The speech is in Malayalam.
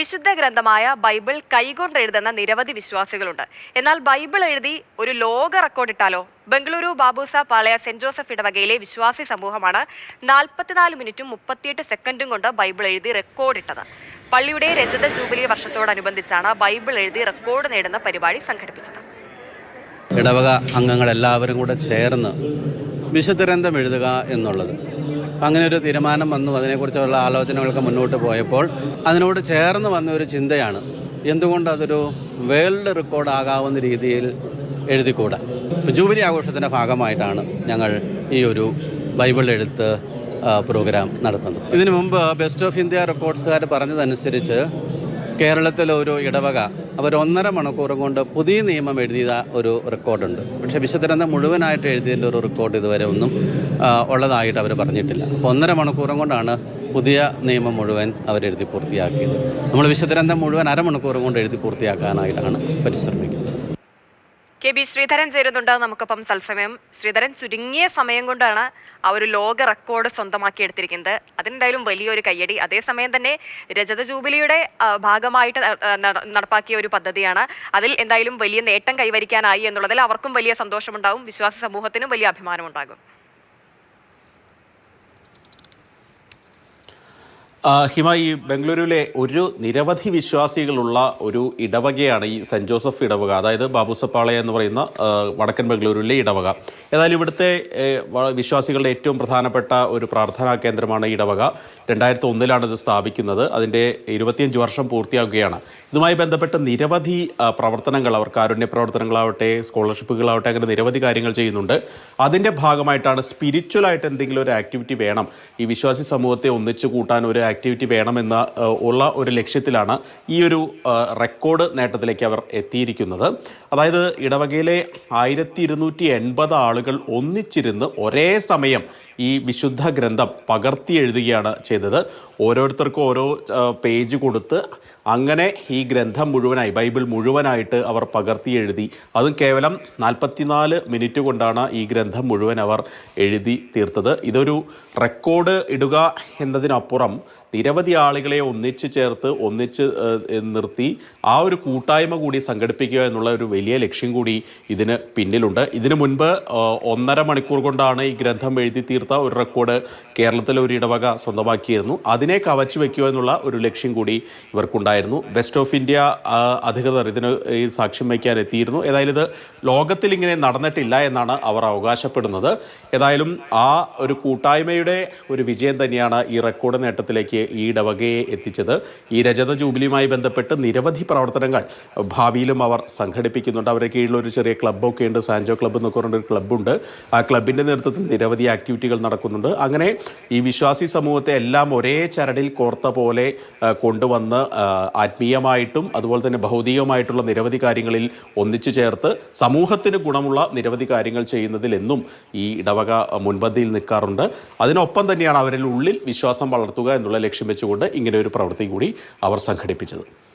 വിശുദ്ധ ഗ്രന്ഥമായ ബൈബിൾ കൈകൊണ്ട് എഴുതുന്ന നിരവധി വിശ്വാസികളുണ്ട്. എന്നാൽ ബൈബിൾ എഴുതി ഒരു ലോക റെക്കോർഡ് ഇട്ടാലോ? ബംഗളൂരു ബാബൂസ പാളയ സെന്റ് ജോസഫ് ഇടവകയിലെ വിശ്വാസി സമൂഹമാണ് നാൽപ്പത്തിനാല് മിനിറ്റും മുപ്പത്തിയെട്ട് സെക്കൻഡും കൊണ്ട് ബൈബിൾ എഴുതി റെക്കോർഡ് ഇട്ടത്. പള്ളിയുടെ രജത ജൂബിലി വർഷത്തോടനുബന്ധിച്ചാണ് ബൈബിൾ എഴുതി റെക്കോർഡ് നേടുന്ന പരിപാടി സംഘടിപ്പിച്ചത്. ഇടവക അംഗങ്ങൾ എല്ലാവരും കൂടെ ചേർന്ന് ഗ്രന്ഥം എഴുതുക എന്നുള്ളത്. അങ്ങനെ ഒരു തീരുമാനം വന്നു. അതിനെക്കുറിച്ചുള്ള ആലോചനകളൊക്കെ മുന്നോട്ട് പോയപ്പോൾ അതിനോട് ചേർന്ന് വന്ന ഒരു ചിന്തയാണ് എന്തുകൊണ്ട് അതൊരു വേൾഡ് റെക്കോർഡ് ആകാവുന്ന രീതിയിൽ എഴുതിക്കൂടാ. ജൂബിലി ആഘോഷത്തിന്റെ ഭാഗമായിട്ടാണ് ഞങ്ങൾ ഈ ഒരു ബൈബിൾ എഴുത്ത് പ്രോഗ്രാം നടത്തുന്നത്. ഇതിനു മുമ്പ് ബെസ്റ്റ് ഓഫ് ഇന്ത്യ റെക്കോർഡ്സുകാർ പറഞ്ഞതനുസരിച്ച് കേരളത്തിലെ ഒരു ഇടവക അവർ ഒന്നര മണിക്കൂർ കൊണ്ട് പുതിയ നിയമം എഴുതിയ ഒരു റെക്കോർഡുണ്ട്. പക്ഷേ വിശുദ്ധഗ്രന്ഥം മുഴുവനായിട്ട് എഴുതിയതിന്റെ ഒരു റെക്കോർഡ് ഇതുവരെ ഒന്നും ഉള്ളതായിട്ട് അവർ പറഞ്ഞിട്ടില്ല. അപ്പോൾ ഒന്നര മണിക്കൂറും കൊണ്ടാണ് പുതിയ നിയമം മുഴുവൻ അവരെഴുതി പൂർത്തിയാക്കിയത്. നമ്മൾ വിശുദ്ധഗ്രന്ഥം മുഴുവൻ അരമണിക്കൂറും കൊണ്ട് എഴുതി പൂർത്തിയാക്കാനായിട്ടാണ് പരിശ്രമിക്കുന്നത്. കെ ബി ശ്രീധരൻ ചേരുന്നുണ്ട്. നമുക്കൊപ്പം തത്സമയം ശ്രീധരൻ ചുരുങ്ങിയ സമയം കൊണ്ടാണ് ആ ഒരു ലോക റെക്കോർഡ് സ്വന്തമാക്കി എടുത്തിരിക്കുന്നത്. അതിനെന്തായാലും വലിയൊരു കയ്യടി. അതേസമയം തന്നെ രജത ജൂബിലിയുടെ ഭാഗമായിട്ട് നടപ്പാക്കിയ ഒരു പദ്ധതിയാണ്. അതിൽ എന്തായാലും വലിയ നേട്ടം കൈവരിക്കാനായി എന്നുള്ളതിൽ അവർക്കും വലിയ സന്തോഷമുണ്ടാകും വിശ്വാസ സമൂഹത്തിനും വലിയ അഭിമാനമുണ്ടാകും. ഹിമ ഈ ബംഗളൂരുവിലെ ഒരു നിരവധി വിശ്വാസികളുള്ള ഒരു ഇടവകയാണ് ഈ സെന്റ് ജോസഫ് ഇടവക. അതായത് ബാബുസപ്പാളയ എന്ന് പറയുന്ന വടക്കൻ ബംഗളൂരുവിലെ ഇടവക. ഏതായാലും ഇവിടുത്തെ വിശ്വാസികളുടെ ഏറ്റവും പ്രധാനപ്പെട്ട ഒരു പ്രാർത്ഥനാ കേന്ദ്രമാണ് ഇടവക. രണ്ടായിരത്തി ഒന്നിലാണ് ഇത് സ്ഥാപിക്കുന്നത്. അതിന്റെ ഇരുപത്തിയഞ്ച് വർഷം പൂർത്തിയാക്കുകയാണ് ഇതുമായി ബന്ധപ്പെട്ട് നിരവധി പ്രവർത്തനങ്ങൾ അവർ കാരുണ്യ പ്രവർത്തനങ്ങളാവട്ടെ സ്കോളർഷിപ്പുകളാവട്ടെ അങ്ങനെ നിരവധി കാര്യങ്ങൾ ചെയ്യുന്നുണ്ട്. അതിന്റെ ഭാഗമായിട്ടാണ് സ്പിരിച്വലായിട്ട് എന്തെങ്കിലും ഒരു ആക്ടിവിറ്റി വേണം. ഈ വിശ്വാസി സമൂഹത്തെ ഒന്നിച്ചു കൂട്ടാൻ ഒരു ആക്ടിവിറ്റി വേണമെന്ന് ഉള്ള ഒരു ലക്ഷ്യത്തിലാണ് ഈ ഒരു റെക്കോർഡ് നേട്ടത്തിലേക്ക് അവർ എത്തിയിരിക്കുന്നത്. അതായത് ഇടവകയിലെ ആയിരത്തി ഇരുന്നൂറ്റി എൺപത് ആളുകൾ ഒന്നിച്ചിരുന്ന് ഒരേ സമയം ഈ വിശുദ്ധ ഗ്രന്ഥം പകർത്തി എഴുതുകയാണ് ചെയ്തത്. ഓരോരുത്തർക്കും ഓരോ പേജ് കൊടുത്ത് അങ്ങനെ ഈ ഗ്രന്ഥം മുഴുവനായി ബൈബിൾ മുഴുവനായിട്ട് അവർ പകർത്തി എഴുതി. അതും കേവലം നാൽപ്പത്തിനാല് മിനിറ്റ് കൊണ്ടാണ് ഈ ഗ്രന്ഥം മുഴുവൻ അവർ എഴുതി തീർത്തത്. ഇതൊരു റെക്കോർഡ് ഇടുക എന്നതിനപ്പുറം നിരവധി ആളുകളെ ഒന്നിച്ച് ചേർത്ത് ഒന്നിച്ച് നിർത്തി ആ ഒരു കൂട്ടായ്മ കൂടി സംഘടിപ്പിക്കുക എന്നുള്ള ഒരു വലിയ ലക്ഷ്യം കൂടി ഇതിന് പിന്നിലുണ്ട്. ഇതിനു മുൻപ് ഒന്നര മണിക്കൂർ കൊണ്ടാണ് ഈ ഗ്രന്ഥം എഴുതി തീർത്ത ഒരു റെക്കോർഡ് കേരളത്തിലെ ഒരു ഇടവക സ്വന്തമാക്കിയിരുന്നു. അതിനെ കവച്ചു വയ്ക്കുക എന്നുള്ള ഒരു ലക്ഷ്യം കൂടി ഇവർക്കുണ്ടായിരുന്നു. ബെസ്റ്റ് ഓഫ് ഇന്ത്യ അധികൃതർ ഇതിന് സാക്ഷ്യം വയ്ക്കാൻ എത്തിയിരുന്നു. ഏതായാലും ഇത് ലോകത്തിൽ ഇങ്ങനെ നടന്നിട്ടില്ല എന്നാണ് അവർ അവകാശപ്പെടുന്നത്. ഏതായാലും ആ ഒരു കൂട്ടായ്മയുടെ ഒരു വിജയം തന്നെയാണ് ഈ റെക്കോർഡ് നേട്ടത്തിലേക്ക് ഈ ഇടവകയെ എത്തിച്ചത്. ഈ രജത ജൂബിലിയുമായി ബന്ധപ്പെട്ട് നിരവധി പ്രവർത്തനങ്ങൾ ഭാവിയിലും അവർ സംഘടിപ്പിക്കുന്നുണ്ട്. അവരുടെ കീഴിൽ ഒരു ചെറിയ ക്ലബ്ബൊക്കെ ഉണ്ട്. സാൻജോ ക്ലബ്ബ് എന്നൊക്കെ പറഞ്ഞൊരു ക്ലബ്ബുണ്ട് ആ ക്ലബിന്റെ നേതൃത്വത്തിൽ നിരവധി ആക്ടിവിറ്റികൾ നടക്കുന്നുണ്ട്. അങ്ങനെ ഈ വിശ്വാസി സമൂഹത്തെ എല്ലാം ഒരേ ചരടിൽ കോർത്ത പോലെ കൊണ്ടുവന്ന് ആത്മീയമായിട്ടും അതുപോലെ തന്നെ ഭൗതികമായിട്ടുള്ള നിരവധി കാര്യങ്ങളിൽ ഒന്നിച്ചു ചേർത്ത് സമൂഹത്തിന് ഗുണമുള്ള നിരവധി കാര്യങ്ങൾ ചെയ്യുന്നതിൽ എന്നും ഈ ഇടവക മുൻപന്തിയിൽ നിൽക്കാറുണ്ട്. അതിനൊപ്പം തന്നെയാണ് അവരിൽ ഉള്ളിൽ വിശ്വാസം വളർത്തുക എന്നുള്ള ലക്ഷ്യം വെച്ചുകൊണ്ട് ഇങ്ങനെ ഒരു പ്രവൃത്തി കൂടി അവർ സംഘടിപ്പിച്ചത്.